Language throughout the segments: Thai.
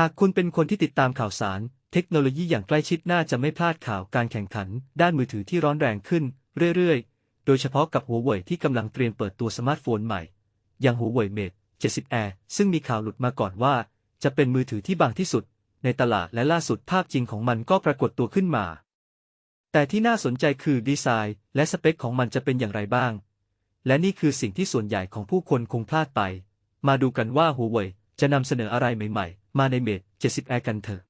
หากคุณเป็นคนที่ติดตามข่าวสาร เทคโนโลยีอย่างใกล้ชิดน่าจะไม่พลาดข่าวการแข่งขัน ด้านมือถือที่ร้อนแรงขึ้น เรื่อยๆ โดยเฉพาะกับหัวเว่ยที่กำลังเตรียมเปิดตัวสมาร์ทโฟนใหม่ อย่างหัวเว่ยเมท70 Air ซึ่งมีข่าวหลุดมาก่อนว่า จะเป็นมือถือที่บางที่สุด ในตลาดและล่าสุดภาพจริงของมันก็ปรากฏตัวขึ้นมา แต่ที่น่าสนใจคือดีไซน์ และสเปคของมันจะเป็นอย่างไรบ้าง และนี่คือสิ่งที่ส่วนใหญ่ของผู้คนคงพลาดไป มาดูกันว่าหัวเว่ย จะนำเสนออะไรใหม่ๆ มาในเมท70 Air กันเถอะ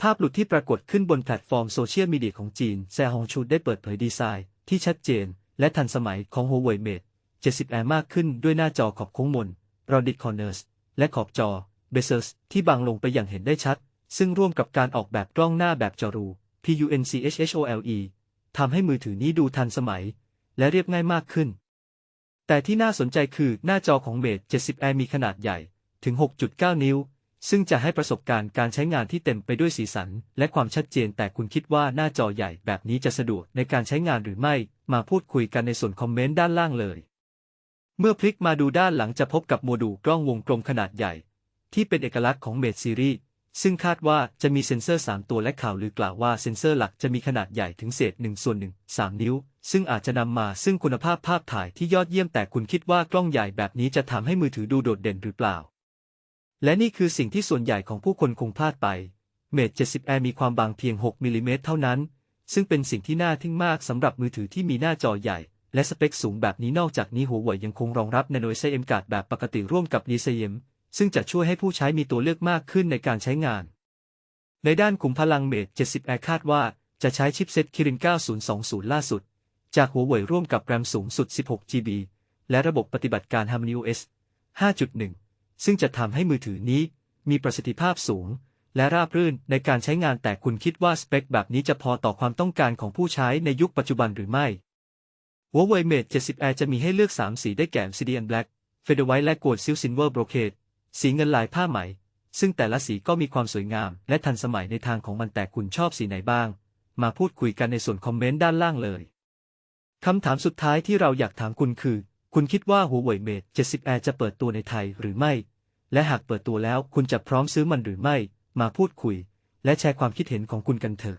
ภาพหลุดที่ปรากฏขึ้นบนแพลตฟอร์มโซเชียลมีเดียของจีน แซฮองชูได้เปิดเผยดีไซน์ ที่ชัดเจน และทันสมัยของ Huawei Mate 70 Air มากขึ้นด้วยหน้าจอขอบโค้งมนรอดิคอร์เนอร์สและขอบจอเบเซอร์สที่บางลงไปอย่างเห็นได้ชัด ซึ่งร่วมกับการออกแบบกล้องหน้าแบบจอรู PUNCHHOLE ทำให้มือถือนี้ดูทันสมัย และเรียบง่ายมากขึ้น แต่ที่น่าสนใจคือหน้าจอของ Mate 70 Air มีขนาดใหญ่ ถึง 6.9 นิ้ว ซึ่งจะให้ประสบการณ์การใช้งานที่เต็มไปด้วยสีสัน และความชัดเจนแต่คุณคิดว่าหน้าจอใหญ่แบบนี้จะสะดวกในการใช้งานหรือไม่ มาพูดคุยกันในส่วนคอมเมนต์ด้านล่างเลย เมื่อพลิกมาดูด้านหลังจะพบกับโมดูลกล้องวงกลมขนาดใหญ่ ที่เป็นเอกลักษณ์ของเมดซีรีส์ซึ่งคาดว่าจะมีเซ็นเซอร์ 3 ตัวและข่าวลือกล่าวว่าเซ็นเซอร์หลักจะมีขนาดใหญ่ถึงเศษ1ส่วน1 3 นิ้ว ซึ่งอาจจะนำมาซึ่งคุณภาพภาพถ่ายที่ยอดเยี่ยมแต่คุณคิดว่ากล้องใหญ่แบบนี้จะทำให้มือถือดูโดดเด่นหรือเปล่า และนี่คือสิ่งที่ส่วนใหญ่ของผู้คนคงพลาดไป Mate 70 Air มีความบางเพียง 6 มิลลิเมตรเท่านั้น ซึ่งเป็นสิ่งที่น่าทึ่งมากสำหรับมือถือที่มีหน้าจอใหญ่ และสเปคสูงแบบนี้นอกจากนี้หัวเว่ยยังคงรองรับ Nano SIM card แบบปกติร่วมกับ DCM ซึ่งจะช่วยให้ผู้ใช้มีตัวเลือกมากขึ้นในการใช้งาน ในด้านขุมพลัง Mate 70 Air คาดว่าจะใช้ชิปเซ็ต Kirin 9020 ล่าสุด จากหัวเว่ยร่วมกับแรมสูงสุด 16 GB และระบบปฏิบัติการ Harmony OS 5.1 ซึ่งจะทำให้มือถือนี้มีประสิทธิภาพสูง และราบรื่นในการใช้งานแต่คุณคิดว่าสเปคแบบนี้จะพอต่อความต้องการของผู้ใช้ในยุคปัจจุบันหรือไม่ Huawei Mate 70 Air จะมีให้เลือก 3 สีได้แก่ Obsidian Black Featherwhite และ Gold Silk Silver Brocade สีเงินลายผ้าไหม ซึ่งแต่ละสีก็มีความสวยงาม และทันสมัยในทางของมันแต่คุณชอบสีไหนบ้าง มาพูดคุยกันในส่วนคอมเมนต์ด้านล่างเลยคำถามสุดท้ายที่เราอยากถามคุณคือ คุณคิดว่า Huawei Mate 70 Air จะเปิดตัวในไทยหรือไม่ และหากเปิดตัวแล้วคุณจะพร้อมซื้อมันหรือไม่ มาพูดคุย และแชร์ความคิดเห็นของคุณกันเถอะ